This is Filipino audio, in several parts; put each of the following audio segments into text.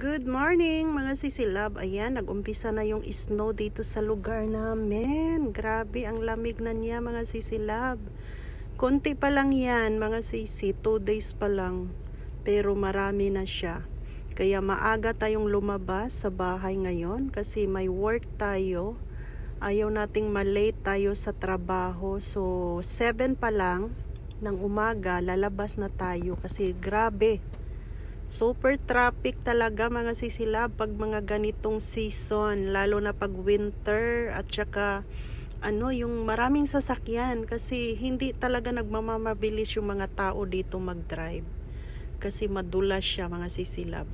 Good morning mga sisilab. Ayan, nag-umpisa na yung snow dito sa lugar namin. Grabe, ang lamig na niya mga sisilab. Konti pa lang yan mga sisi, 2 days pa lang. Pero marami na siya. Kaya maaga tayong lumabas sa bahay ngayon kasi may work tayo. Ayaw nating malate tayo sa trabaho. So, 7 pa lang ng umaga, lalabas na tayo kasi grabe. Super traffic talaga mga sisilab pag mga ganitong season, lalo na pag winter at saka ano, yung maraming sasakyan kasi hindi talaga nagmamabilis yung mga tao dito mag-drive. Kasi madulas siya mga sisilab.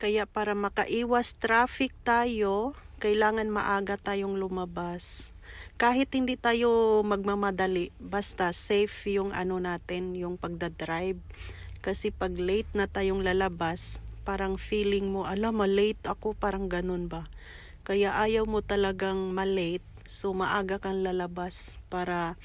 Kaya para makaiwas traffic tayo, kailangan maaga tayong lumabas. Kahit hindi tayo magmamadali, basta safe yung ano natin, yung pagdadrive. Kasi pag late na tayong lalabas, parang feeling mo, ala, malate ako, parang ganun ba? Kaya ayaw mo talagang malate, so maaga kang lalabas para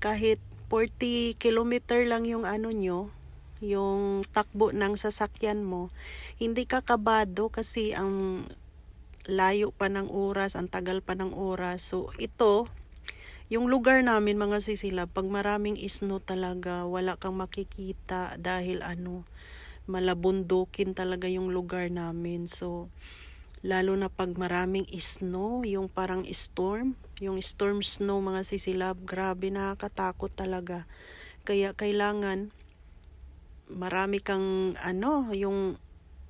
kahit 40 kilometer lang yung ano nyo, yung takbo ng sasakyan mo, hindi ka kabado kasi ang layo pa ng oras, ang tagal pa ng oras. So ito, yung lugar namin mga sisila, pag maraming snow talaga, wala kang makikita dahil ano, malabundukin talaga yung lugar namin. So, lalo na pag maraming snow, yung parang storm, yung storm snow mga sisilab, grabe nakakatakot talaga. Kaya kailangan marami kang ano, yung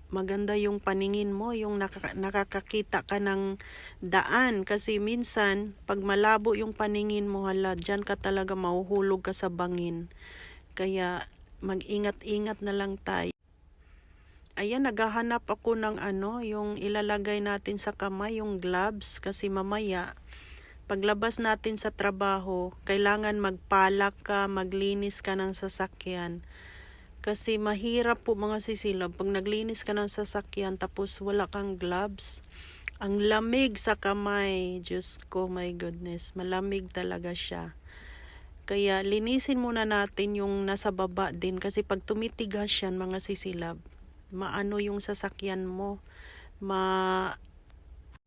maganda yung paningin mo, yung nakaka- nakakakita ka ng daan. Kasi minsan, pag malabo yung paningin mo, hala, dyan ka talaga mahuhulog ka sa bangin. Kaya, mag-ingat-ingat na lang tayo. Ayan, naghahanap ako ng ano, yung ilalagay natin sa kamay, yung gloves. Kasi mamaya, paglabas natin sa trabaho, kailangan magpalak ka, maglinis ka ng sasakyan. Kasi mahirap po mga sisilab pag naglinis ka ng sasakyan tapos wala kang gloves. Ang lamig sa kamay. Diyos ko, my goodness. Malamig talaga siya. Kaya linisin muna natin yung nasa baba din kasi pag tumitigas yan mga sisilab, maano yung sasakyan mo, ma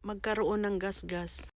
magkaroon ng gasgas.